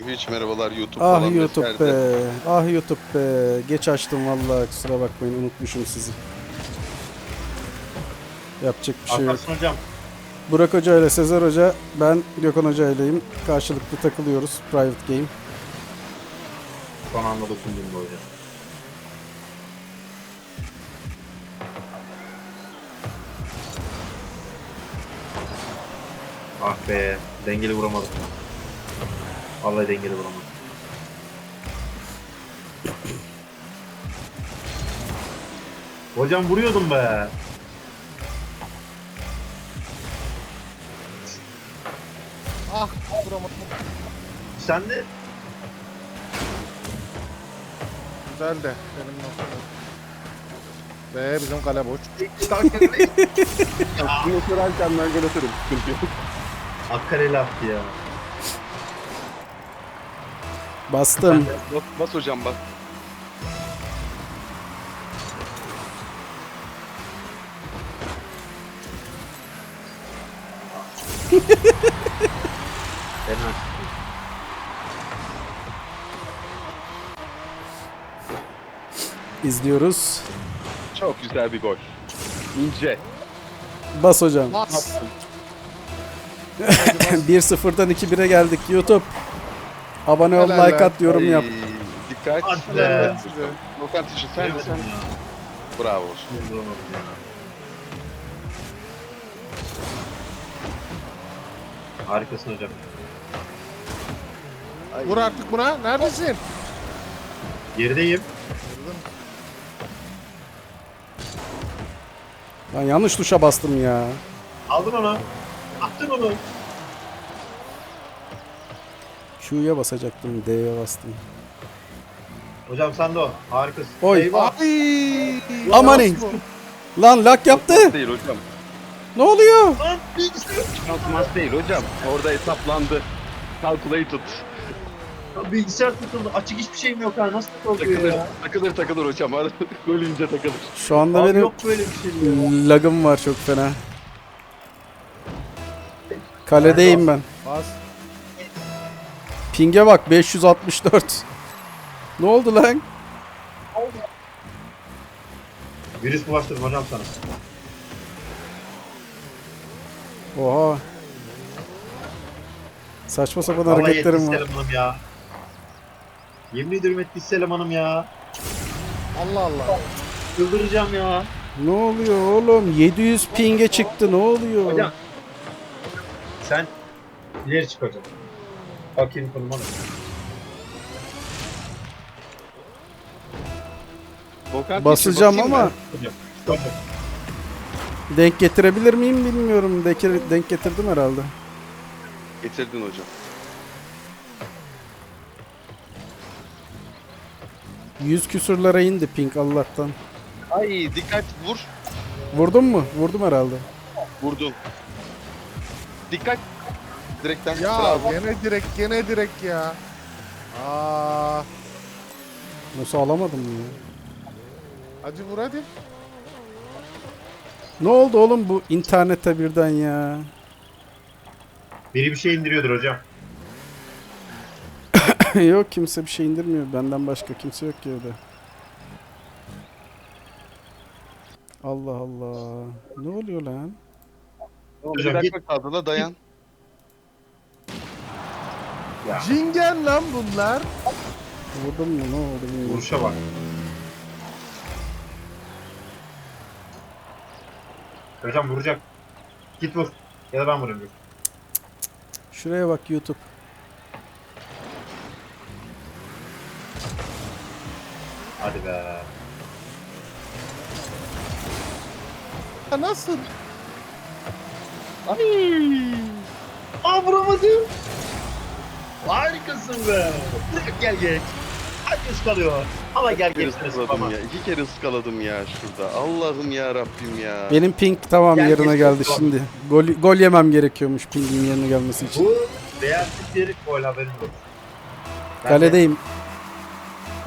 Twitch merhabalar YouTube Ah falan YouTube vesaire. be. Ah YouTube be. Geç açtım vallahi kusura bakmayın unutmuşum sizi. Yapacak bir şey yok. Hocam. Burak Hoca ile Sezer Hoca, ben Gökhan Hoca ileyim. Karşılıklı takılıyoruz private game. Son anda dokundum bu hocam. Ah be. Dengeli vuramadım. Vallahi dengeli vuramadım. Hocam vuruyordum be. Ah vuramadım. Sen de Güzel de benim noktam. Ve bizim kale boş. Bunu sorarken ben gol atarım. Sıkıntı yok. Akkareli attı ya. Bastım. Bas, bas hocam bas. Fena. İzliyoruz. Çok güzel bir gol. İnce. Bas hocam. Bas. 1-0'dan 2-1'e geldik YouTube. Abone ol, Helal like lan. at, yorum yap. Ay, Dikkat. Hadi be. Size. Volkan Tişi sen de sen. Bravo. Harikasın hocam. Vur artık buna. Neredesin? Gerideyim. Ben yanlış tuşa bastım ya. Aldın onu. Attın onu. Q'ya basacaktım, D'ye bastım. Hocam sen de o. Harikasın. Oy. Eyvah. Ay. Amanin. Lan lak yaptı. Değil hocam. Ne oluyor? Şansmaz değil hocam. Orada hesaplandı. Calculated. Lan Bilgisayar tutuldu. Açık hiçbir şeyim yok ha. Nasıl takılıyor Takılır, ya? takılır takılır hocam. Arada Gol ince takılır. Şu anda Abi benim yok böyle bir şey ya. lagım var çok fena. Kaledeyim ben. Ping'e bak 564. Ne oldu lan? Virüs bulaştırdım hocam sana. Oha. Saçma sapan Vallahi hareketlerim etkisiz var. elemanım ya. Yemin ediyorum etkisiz elemanım ya. Allah Allah. Çıldıracağım ya. Ne oluyor oğlum? 700 ping'e çıktı ne oluyor? Hocam. Sen ileri çık hocam. Konuma ne? Volkan Basacağım basayım ama denk getirebilir miyim bilmiyorum. Denk, denk getirdim herhalde. Getirdin hocam. Yüz küsurlara indi ping Allah'tan. Ay dikkat vur. Vurdun mu? Vurdum herhalde. Vurdun. Dikkat. Direkten. Ya Bravo. gene direkt gene direkt ya. Aa. Nasıl alamadım ya? Hadi vur hadi. Ne oldu oğlum bu internete birden ya? Biri bir şey indiriyordur hocam. yok kimse bir şey indirmiyor. Benden başka kimse yok ki evde. Allah Allah. Ne oluyor lan? Hocam, bir dakika kaldı la dayan. Ya. Cingen lan bunlar. Vurdum mu? Ne oldu bilmiyorum. Vuruşa bak. Hocam vuracak. Git vur. Ya da ben vurayım. Şuraya bak YouTube. Hadi be. Ya nasıl? Aa vuramadım. Harikasın be. Gel geç. Herkes kalıyor. Ama gel geç. ıskaladım ya. İki kere ıskaladım ya şurada. Allah'ım ya Rabbim ya. Benim ping tamam Gel, yerine gel, geldi gel. şimdi. Gol, gol yemem gerekiyormuş pingin yerine gelmesi için. Bu değersizleri gol haberin olsun. Ben de- Kaledeyim.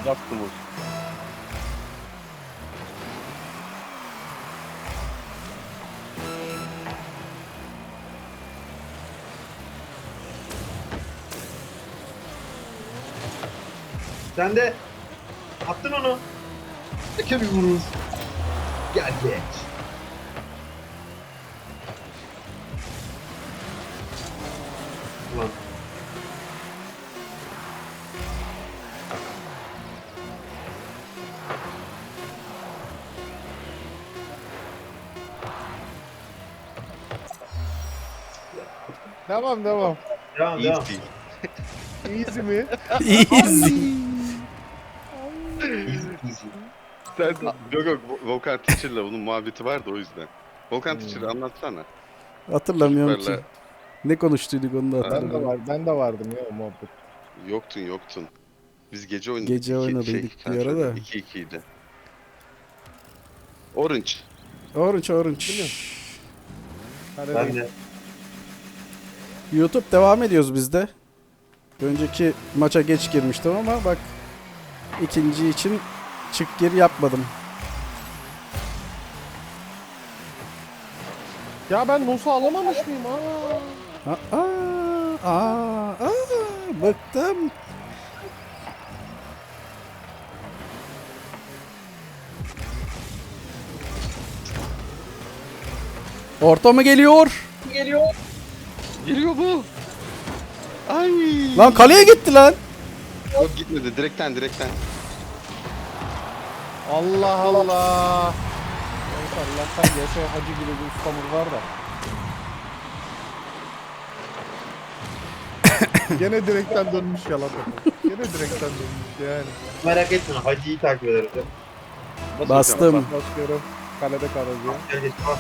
Yaptım hocam. Sen de attın onu. Eke bir vurur. Gel geç. Ulan. Devam devam. Devam devam. Easy. Easy mi? Easy. Sen yok yok Volkan Teacher'la bunun muhabbeti vardı o yüzden. Volkan Teacher'ı anlatsana. Hatırlamıyorum ki. Çocuklarla Ne konuştuyduk onu da Ben de hatırlamıyorum. var, ben de vardım ya o muhabbet. yoktun yoktun. Biz gece oynadık. Gece oynadıydık sen bir ara söyle, da. 2-2 idi. Orange. Orange orange. Hadi Ben de. YouTube devam ediyoruz biz de. Önceki maça geç girmiştim ama bak ikinci için çık gir yapmadım. Ya ben Nos'u alamamış mıyım? Aa. Aa, aa, aa, bıktım. Orta mı geliyor? Geliyor bu. Ay. Lan kaleye gitti lan. Yok gitmedi direkten direkten. Allah Allah. Neyse Allah'tan Yaşar Hacı gibi bir ustamız var da. Gene direkten dönmüş yalan. Gene direkten dönmüş yani. Merak etme Hacı'yı takip ederiz. Bastım. hocam, Başlıyorum. Kalede kalacağım. Gel geç bas.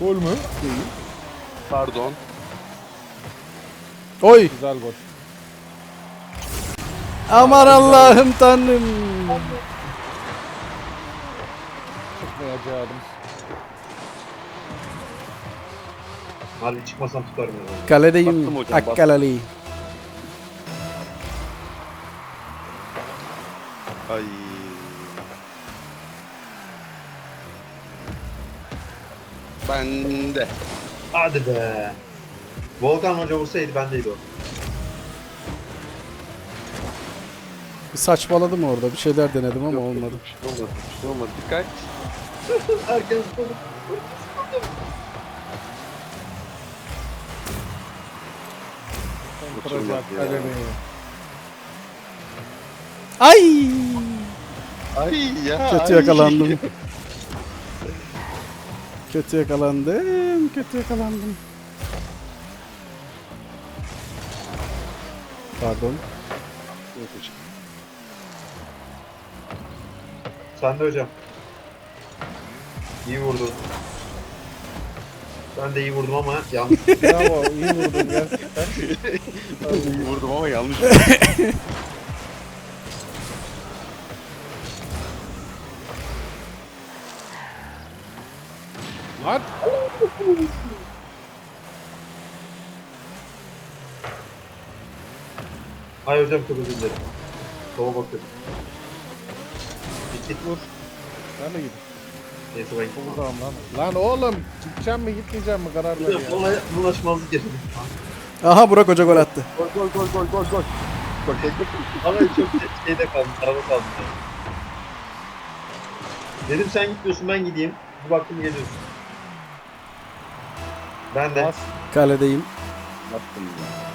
Gol mü? Değil. Pardon. Oy. Güzel gol. Aman Allah'ım tanrım. Çıkmayacaktım. Hadi çıkmasam tutarım ya. Bastım Kaledeyim. hocam, bastım. Akkalali. Ay. Bende. Hadi be. Volkan Hoca vursaydı bendeydi o. Bir saçmaladım orada. Bir şeyler denedim ama olmadı. Bir şey olmadı. Bir şey olmadı. Dikkat. Herkes Kıracak kalemi. Ay. Ay ya. Kötü ay. yakalandım. Kötü yakalandım. Kötü yakalandım. Pardon. Yok hocam. Sen de hocam. İyi vurdun. Ben de iyi vurdum ama yanlış. Bravo iyi vurdun gerçekten. Vurdum ama yanlış. Lan. Ay hocam çok özür dilerim. Sola bakıyorum. Git git vur. Ben de gideyim. Neyse ben gitmem. Buradan lan. Lan oğlum gideceğim mi gitmeyeceğim mi karar ver Hocam ya. buna bulaşmazlık yaşadım. Aha Burak Hoca gol attı. Gol gol gol gol gol gol. Bak bak. Ama çok şeyde kaldım, arada kaldım. ya. Dedim sen gitmiyorsun ben gideyim. Bir baktım geliyorsun. Ben de. Kaledeyim. Bastım ya.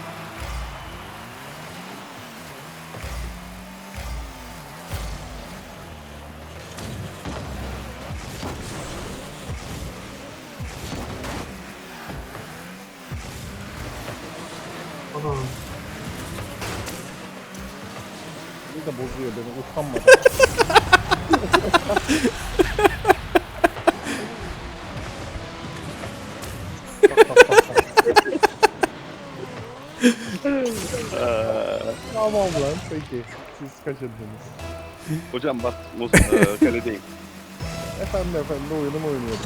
Bir de bozuyor beni utanmadan. tamam lan peki. Siz kaçırdınız. Hocam bas. Mus e, kaledeyim. Efendi efendi oyunumu oynuyorum.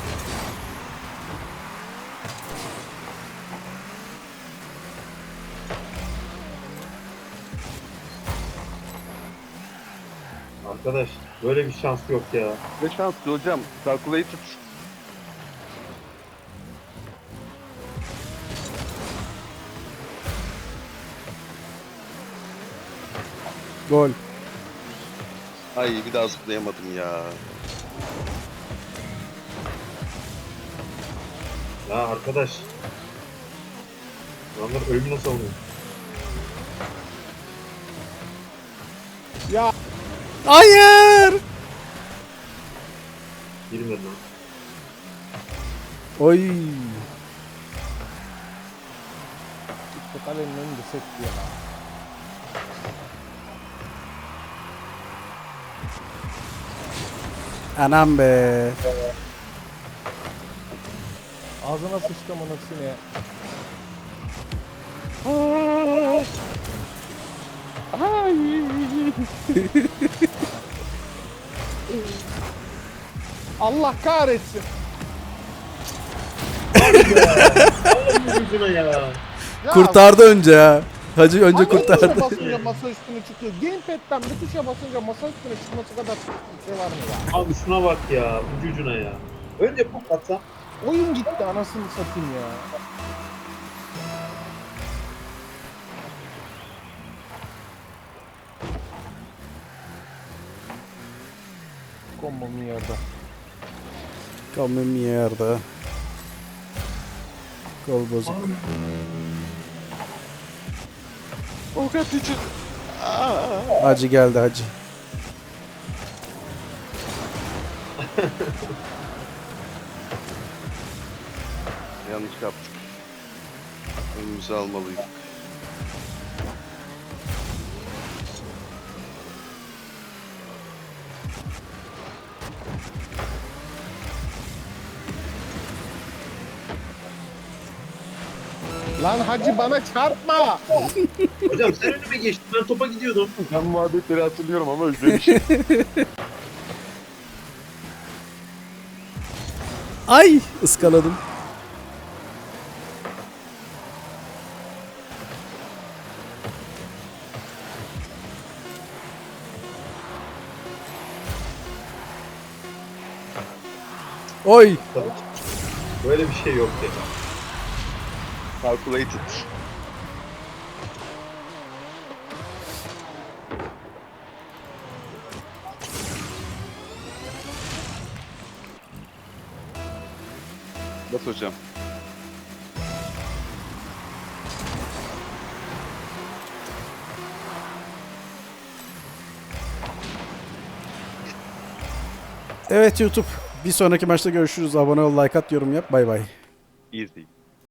arkadaş. Böyle bir şans yok ya. Ne şanslı hocam. Kalkulayı tut. Gol. Ay bir daha zıplayamadım ya. Ya arkadaş. Adamlar ölümü nasıl alıyor? Hayır. Girmedi lan. Oy. işte kalenin önünde sekti ya. Anam be. Ağzına sıçtım anasını ya. Ay. Allah kahretsin. Yüzüne ya. Ya, Kurtardı önce ya. Hacı önce hangi kurtardı. tuşa basınca masa üstüne çıkıyor. Gamepad'den bir tuşa basınca masa üstüne çıkması kadar şey var mı ya? Abi şuna bak ya. Ucu ucuna ya. Önce pop atsam. Oyun gitti anasını satayım ya. Combo mi yerde. Come mierda. Kol bozuk. Volkan için. Hacı geldi hacı. Yanlış yaptık. Önümüzü almalıydık. Lan hacı bana çarpma. Hocam sen önüme geçtin. Ben topa gidiyordum. Ben muhabbetleri hatırlıyorum ama özlemişim. Ay ıskaladım. Oy. Böyle bir şey yok dedi. Calculated. Bas hocam. Evet YouTube. Bir sonraki maçta görüşürüz. Abone ol, like at, yorum yap. Bay bay. Easy.